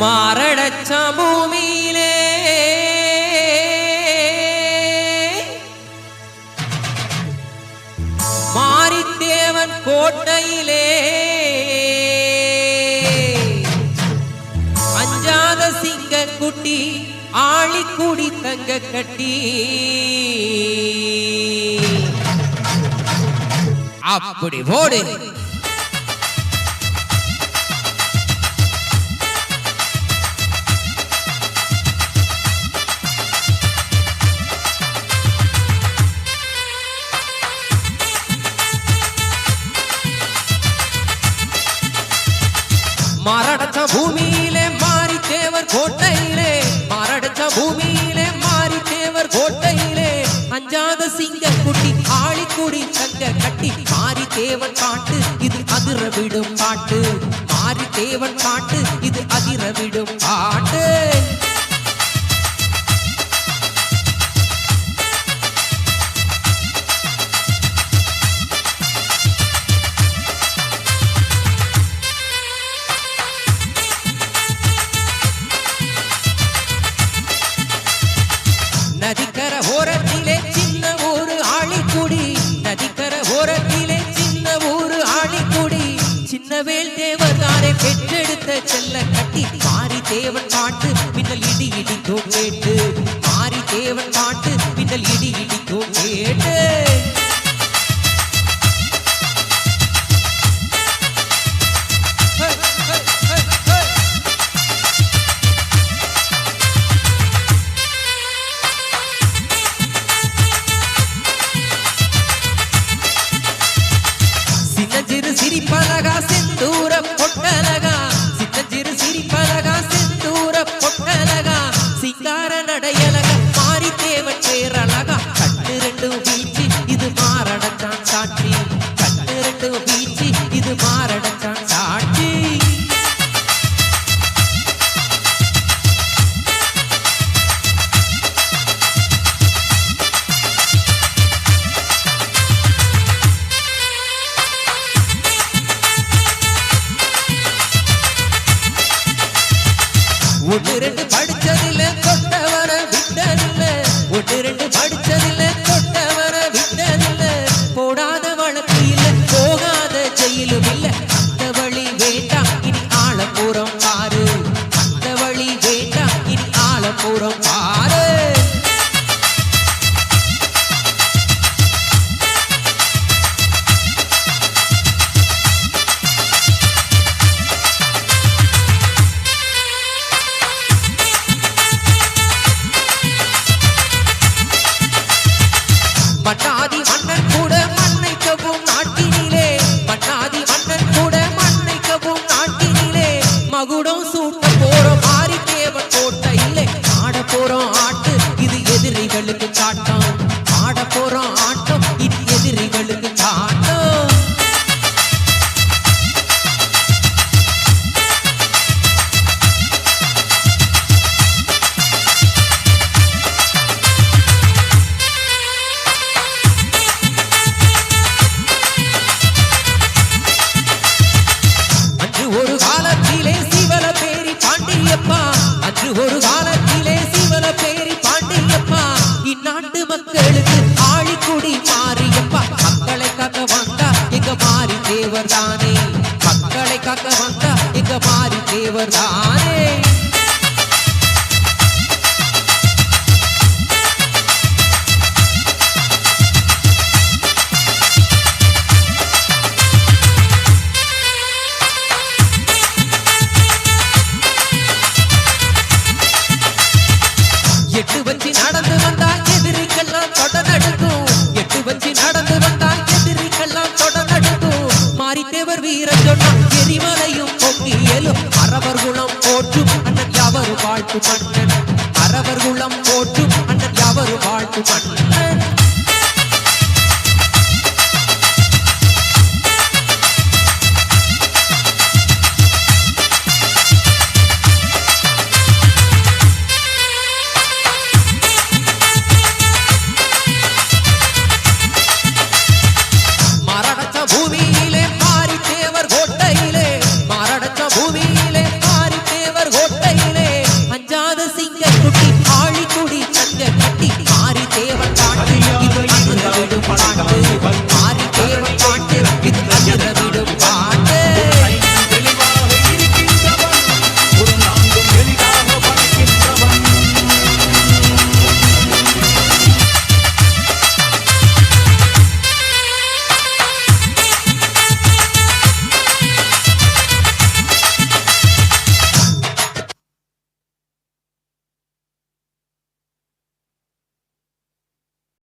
மாரடச்ச பூமியிலே மாரித்தேவன் கோட்டையிலே. அஞ்சாத சிங்க குட்டி ஆளிக்குடி தங்க கட்டி. அப்படி போடு மரடச்ச பூமியிலே மாறி தேவர் கோட்டையிலே மரடச்ச பூமியிலே மாறி தேவர் கோட்டையிலே. அஞ்சாத சிங்க குட்டி ஆளிக்குடி சங்க கட்டி மாறி தேவர் காட்டு இது அதிர விடும் சின்னவேல் தேவர் பெற்றெடுத்த செல்ல கட்டி மாறி தேவன் பாட்டு மின்னல் இடி இடி தோக்கேட்டு. மாறி தேவன் பாட்டு மின்னல் இடி இடி தோக்கேட்டு. சிரிப்பா ஒன்று ரெண்டு படிச்சதில்ல தொட்டவர விட்டதில்ல. ஒன்று ரெண்டு படிச்சதில்ல தொட்டவர விட்டதில்ல. போடாத வழக்கு இல்ல போகாத ஜெயிலும் இல்ல அந்த வழி வேண்டாம் இனி ஆழப்புறம் பாரு. அந்த வழி வேண்டாம் இனி ஆழப்புறம் பாரு. மக்களுக்கு ஆழிக்குடி மாறியப்பா மக்களை காக்க வந்தா எங்க மாறி தேவர் தானே மக்களை காக்க வந்தா எங்க மாறி தேவர் தானே வீரன் சொன்னான் எரிமலையும் பொங்கி எழும் அறவர் குளம் போற்றும் அண்ணன் யாவரும் வாழ்த்து மன்னன் அறவர் குளம் போற்றும் அண்ணன் யாவரும் வாழ்த்து மன்னன்